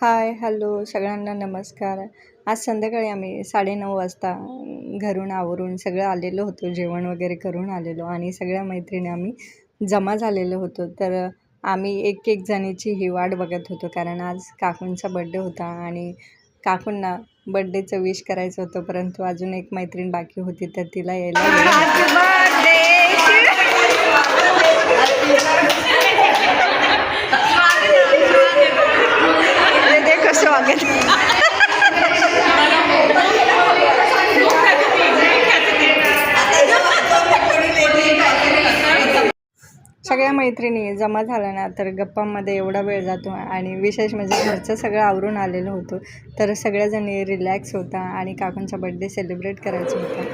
Hi hello सगळ्यांना नमस्कार. आज संध्याकाळी आम्ही साडेनऊ वाजता घरून आवरून सगळं आलेलो होतो जेवण वगैरे करून आलेलो आणि सगळ्या मैत्रिणी आम्ही जमा झालेलो होतो. तर आम्ही एक एक जणीची ही वाट बघत होतो कारण आज काकूंचा बड्डे होता आणि काकूंना बड्डेचं विश करायचं होतं परंतु अजून एक मैत्रीण बाकी होती तर तिला यायला वागत सगळ्या मैत्रिणी जमा झाल्या ना तर गप्पांमध्ये एवढा वेळ जातो आणि विशेष म्हणजे घरचं सगळं आवरून आलेलं होतं. तर सगळ्याजणी रिलॅक्स होता आणि काकूंचा बड्डे सेलिब्रेट करायचा होता.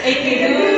If you. do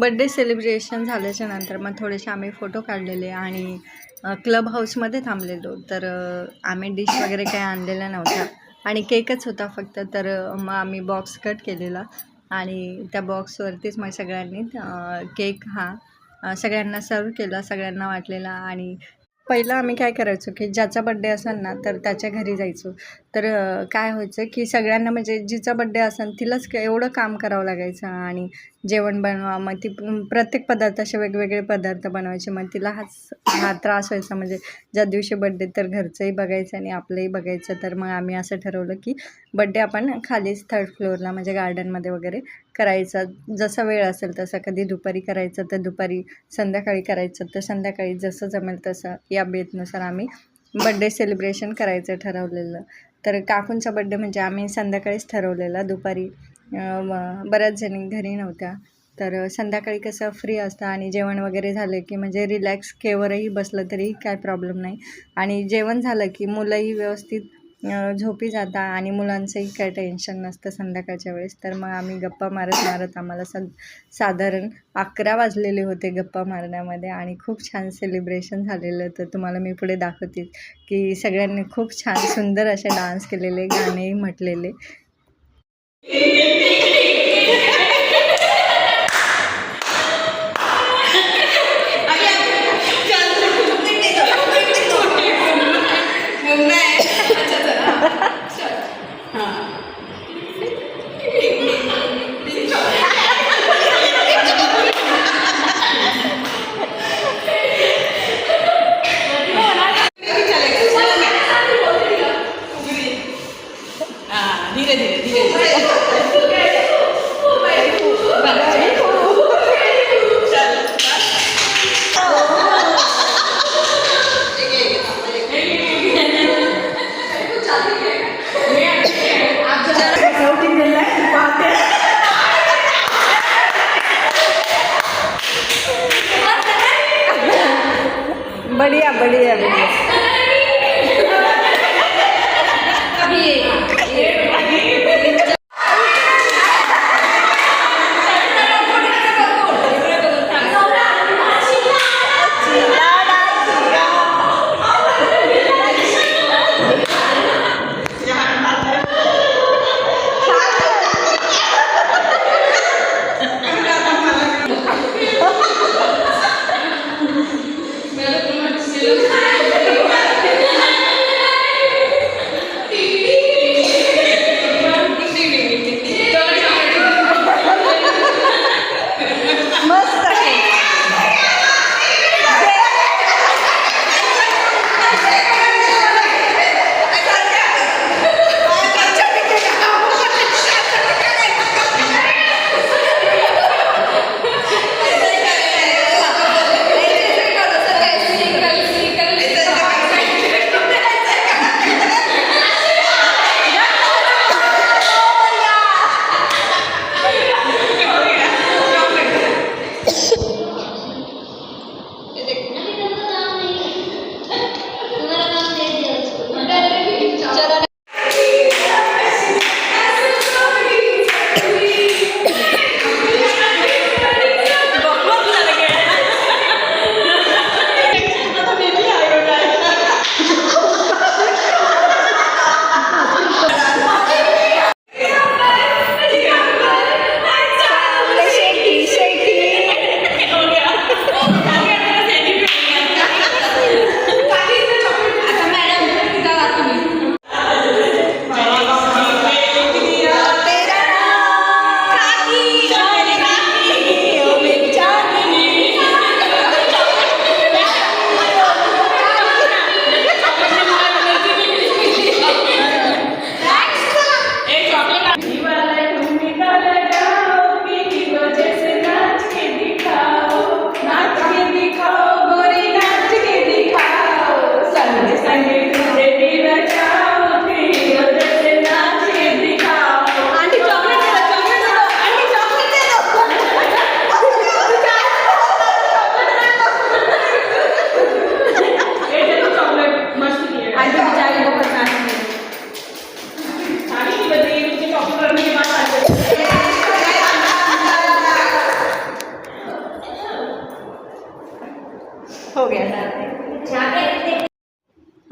birthday celebration झाल्याच्यानंतर मग थोडेसे आम्ही फोटो काढलेले आणि क्लब हाऊसमध्ये थांबलेलो. तर आम्ही डिश वगैरे काही आणलेल्या नव्हत्या आणि केकच होता फक्त. तर मग आम्ही बॉक्स कट केलेला. आणि त्या बॉक्सवरतीच मग सगळ्यांनी केक हा सगळ्यांना सर्व केला सगळ्यांना वाटलेला. आणि पहिलं आम्ही काय करायचो की ज्याचा बड्डे असेल ना तर त्याच्या घरी जायचो. तर काय व्हायचं की सगळ्यांना म्हणजे जिचा बड्डे असेल तिलाच एवढं काम करावं लागायचं. आणि जेवण बनवा मग ती प्रत्येक पदार्थ असे वेगवेगळे पदार्थ बनवायचे. मग तिला हाच हा त्रास व्हायचा. म्हणजे ज्या दिवशी बड्डे तर घरचंही बघायचं आणि आपलंही बघायचं. तर मग आम्ही असं ठरवलं की बड्डे आपण खालीच थर्ड फ्लोअरला म्हणजे गार्डनमध्ये वगैरे करायचा. जसा वेळ असेल तसा. कधी दुपारी करायचं तर दुपारी संध्याकाळी करायचं तर संध्याकाळी. जसं जमेल तसं या बेतनुसार आम्ही बड्डे सेलिब्रेशन करायचं ठरवलेलं. तर काकूंचा बड्डे म्हणजे आम्ही संध्याकाळीच ठरवलेला. दुपारी बऱ्याच जणी घरी नव्हत्या. तर संध्याकाळी कसं फ्री असतं आणि जेवण वगैरे झालं की म्हणजे रिलॅक्स केवरही बसलं तरी काय प्रॉब्लेम नाही. आणि जेवण झालं की मुलंही व्यवस्थित झोपी जाता आणि मुलांचंही काय टेन्शन नसतं संध्याकाळच्या वेळेस. तर मग आम्ही गप्पा मारत मारत आम्हाला सा साधारण अकरा वाजलेले होते गप्पा मारण्यामध्ये आणि खूप छान सेलिब्रेशन झालेलं तर तुम्हाला मी पुढे दाखवते की सगळ्यांनी खूप छान सुंदर असे डान्स केलेले गाणेही म्हटलेले. Thank you.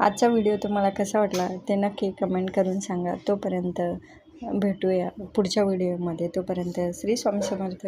आजचा व्हिडिओ तुम्हाला कसा वाटला ते नक्की कमेंट करून सांगा. तोपर्यंत भेटूया पुढच्या व्हिडिओमध्ये. तोपर्यंत श्री स्वामी समर्थ.